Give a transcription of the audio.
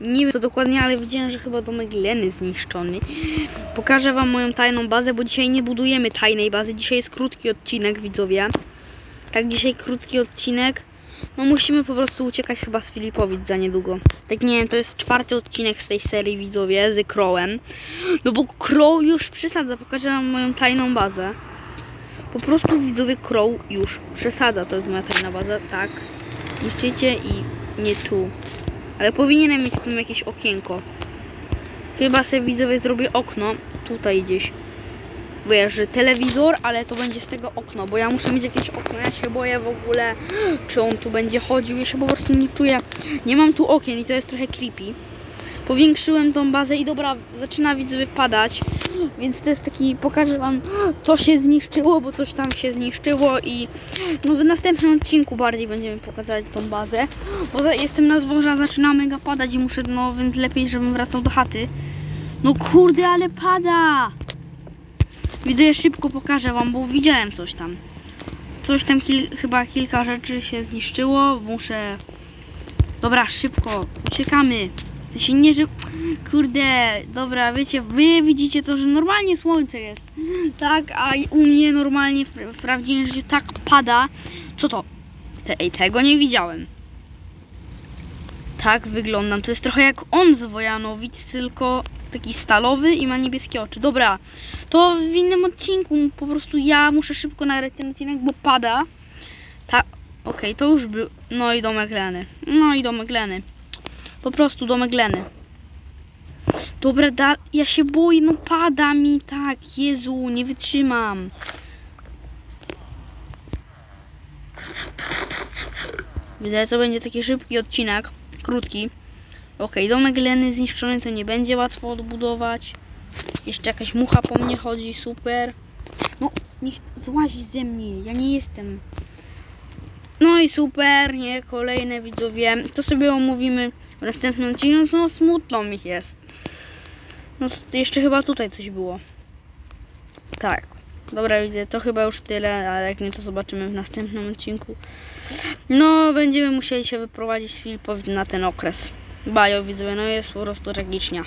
Nie wiem co dokładnie, ale widziałem, że chyba domek Leny zniszczony. Pokażę wam moją tajną bazę, bo dzisiaj nie budujemy tajnej bazy. Dzisiaj jest krótki odcinek, widzowie. Tak, dzisiaj krótki odcinek. No musimy po prostu uciekać chyba z Filipowic za niedługo. Tak nie wiem, to jest czwarty odcinek z tej serii, widzowie, z Crowem. No bo Crow już przesadza, pokażę wam moją tajną bazę. Po prostu widzowie Crow już przesadza, to jest moja tajna baza, tak. Niszczycie i nie tu. Ale powinienem mieć tam jakieś okienko. Chyba sobie widzowie zrobię okno, tutaj gdzieś. Wiesz, że telewizor, ale to będzie z tego okno, bo ja muszę mieć jakieś okno. Ja się boję w ogóle, czy on tu będzie chodził. Ja się po prostu nie czuję. Nie mam tu okien i to jest trochę creepy. Powiększyłem tą bazę i dobra, zaczyna widzowie padać. Więc to jest taki, pokażę wam, co się zniszczyło, bo coś tam się zniszczyło i no w następnym odcinku bardziej będziemy pokazać tą bazę. Bo jestem na dworze, zaczyna mega padać i muszę, no więc lepiej, żebym wracał do chaty. No kurde, ale pada! Widzę, szybko pokażę wam, bo widziałem coś tam. Coś tam, kil, chyba kilka rzeczy się zniszczyło. Muszę... Dobra, szybko, uciekamy. To się nie, że... Kurde, dobra, wiecie, wy widzicie to, że normalnie słońce jest. Tak, a u mnie normalnie w, prawdziwym życiu tak pada. Co to? Te, ej, tego nie widziałem. Tak wyglądam. To jest trochę jak on z Wojanowic, tylko taki stalowy i ma niebieskie oczy. Dobra, to w innym odcinku. Po prostu ja muszę szybko nagrać ten odcinek, bo pada. Tak, okej, to już był. No i domek Leny. No i domek Leny. Po prostu domek Leny. Dobra, da... ja się boję, no pada mi tak. Jezu, nie wytrzymam. Widzę, to będzie taki szybki odcinek. Krótki. Okej, domek Leny zniszczony, to nie będzie łatwo odbudować. Jeszcze jakaś mucha po mnie chodzi, super. No, niech złazi ze mnie, ja nie jestem. No i super, nie, kolejne widzowie. To sobie omówimy w następnym odcinku. No smutno mi jest. No jeszcze chyba tutaj coś było. Tak. Dobra, widzę, to chyba już tyle, ale jak nie, to zobaczymy w następnym odcinku. No, będziemy musieli się wyprowadzić z Filipowi na ten okres. Bajo, widzowie, no jest po prostu tragicznie.